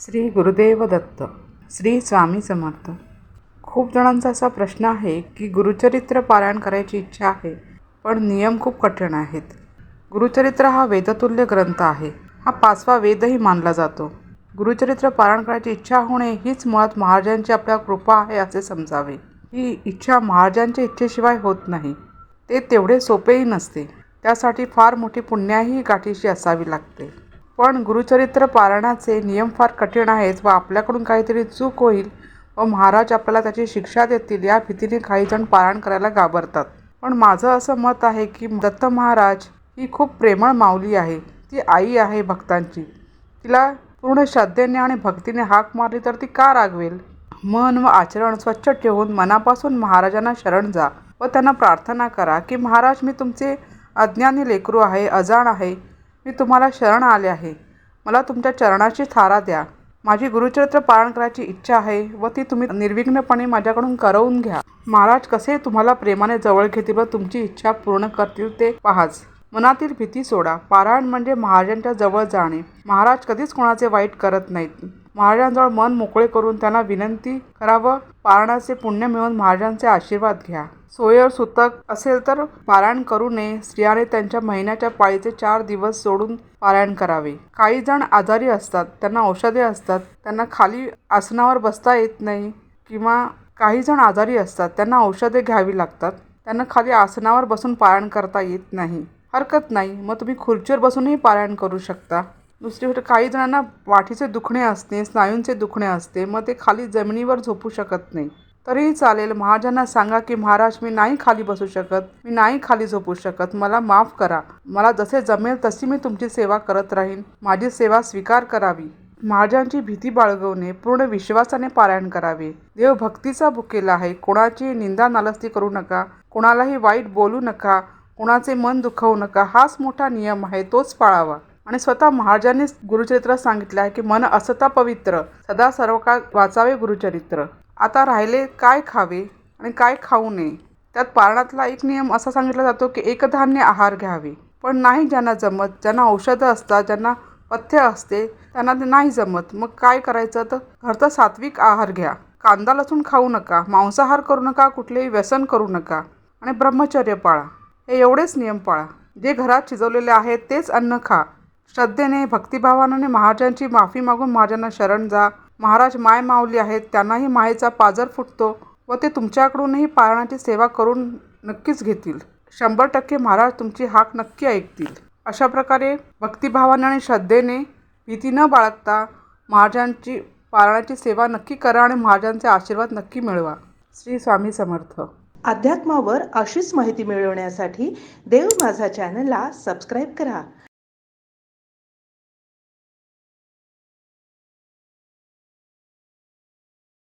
श्री गुरुदेव दत्त श्री स्वामी समर्थ. खूप जणांचा असा प्रश्न आहे की गुरुचरित्र पारायण करायची इच्छा आहे पण नियम खूप कठीण आहेत. गुरुचरित्र हा वेदतुल्य ग्रंथ आहे. हा पाचवा वेदही मानला जातो. गुरुचरित्र पारायण करायची इच्छा होणे हीच मुळात महाराजांची आपल्या कृपा आहे असे समजावे. ही इच्छा महाराजांच्या इच्छेशिवाय होत नाही. ते तेवढे सोपेही नसते. त्यासाठी फार मोठी पुण्याही गाठीशी असावी लागते. पण गुरुचरित्र पारणाचे नियम फार कठीण आहेत व आपल्याकडून काहीतरी चूक होईल व महाराज आपल्याला त्याची शिक्षा देतील या भीतीने काही जण पारायण करायला घाबरतात. पण माझं असं मत आहे की दत्त महाराज ही खूप प्रेमळ माऊली आहे. ती आई आहे भक्तांची. तिला पूर्ण श्रद्धेने आणि भक्तीने हाक मारली तर ती का रागवेल? मन व आचरण स्वच्छ ठेवून मनापासून महाराजांना शरण जा व त्यांना प्रार्थना करा की महाराज मी तुमचे अज्ञानी लेकरू आहे अजाण आहे. मी तुम्हाला शरण आले आहे. मला तुमच्या चरणाची थारा द्या. माझी गुरुचरित्र पारण करायची इच्छा आहे व ती तुम्ही निर्विघ्नपणे माझ्याकडून करवून घ्या. महाराज कसे तुम्हाला प्रेमाने जवळ घेतील व तुमची इच्छा पूर्ण करतील ते पहाच. मनातील भीती सोडा. पारायण म्हणजे महाराजांच्या जवळ जाणे. महाराज कधीच कोणाचे वाईट करत नाहीत. महाराजांजवळ मन मोकळे करून त्यांना विनंती करावं. पारणाचे पुण्य मिळवून महाराजांचे आशीर्वाद घ्या. सोयर सुतक असेल तर पारायण करू नये. स्त्रियाने त्यांच्या महिन्याच्या पाळीचे चार दिवस सोडून पारायण करावे. काही जण आजारी असतात. त्यांना औषधे असतात. त्यांना खाली आसनावर बसता येत नाही किंवा काही जण आजारी असतात. त्यांना औषधे घ्यावी लागतात. त्यांना खाली आसनावर बसून पारायण करता येत नाही. हरकत नाही. मग तुम्ही खुर्चीवर बसूनही पारायण करू शकता. दुसरी गोष्ट काही जणांना वाठीचे दुखणे असते स्नायूंचे दुखणे असते मग ते खाली जमिनीवर झोपू शकत नाही. तरीही चालेल महाराजांना सांगा की महाराज मी नाही खाली बसू शकत मी नाही खाली झोपू शकत मला माफ करा. मला जसे जमेल तशी मी तुमची सेवा करत राहीन. माझी सेवा स्वीकार करावी. महाराजांची भीती बाळगवणे पूर्ण विश्वासाने पारायण करावे. देव भक्तीचा भुकेला आहे कोणाची निंदा नालस्ती करू नका कोणालाही वाईट बोलू नका कोणाचे मन दुखवू नका हाच मोठा नियम आहे तोच पाळावा. आणि स्वतः महाराजांनीच गुरुचरित्रात सांगितलं आहे की मन असता पवित्र सदा सर्व काळ वाचावे गुरुचरित्र. आता राहिले काय खावे आणि काय खाऊ नये? त्यात पारणातला एक नियम असा सांगितला जातो की एकधान्य आहार घ्यावे. पण नाही ज्यांना जमत ज्यांना औषधं असतात ज्यांना पथ्य असते त्यांना ते नाही जमत. मग काय करायचं? तर घरचा सात्विक आहार घ्या. कांदा लसूण खाऊ नका मांसाहार करू नका कुठलेही व्यसन करू नका आणि ब्रह्मचर्य पाळा. हे एवढेच नियम पाळा. जे घरात शिजवलेले आहे तेच अन्न खा. श्रद्धेने भक्तिभावाने महाराजांची माफी मागून महाराजांना शरण जा. महाराज माय माऊली आहेत त्यांनाही मायेचा पाजर फुटतो व ते तुमच्याकडूनही पारणाची सेवा करून नक्कीच घेतील. शंभर टक्के महाराज तुमची हाक नक्की ऐकतील. अशा प्रकारे भक्तिभावाने आणि श्रद्धेने भीती न बाळगता महाराजांची पारणाची सेवा नक्की करा आणि महाराजांचे आशीर्वाद नक्की मिळवा. श्री स्वामी समर्थ. अध्यात्मावर अशीच माहिती मिळवण्यासाठी देव माझा चॅनलला सबस्क्राईब करा.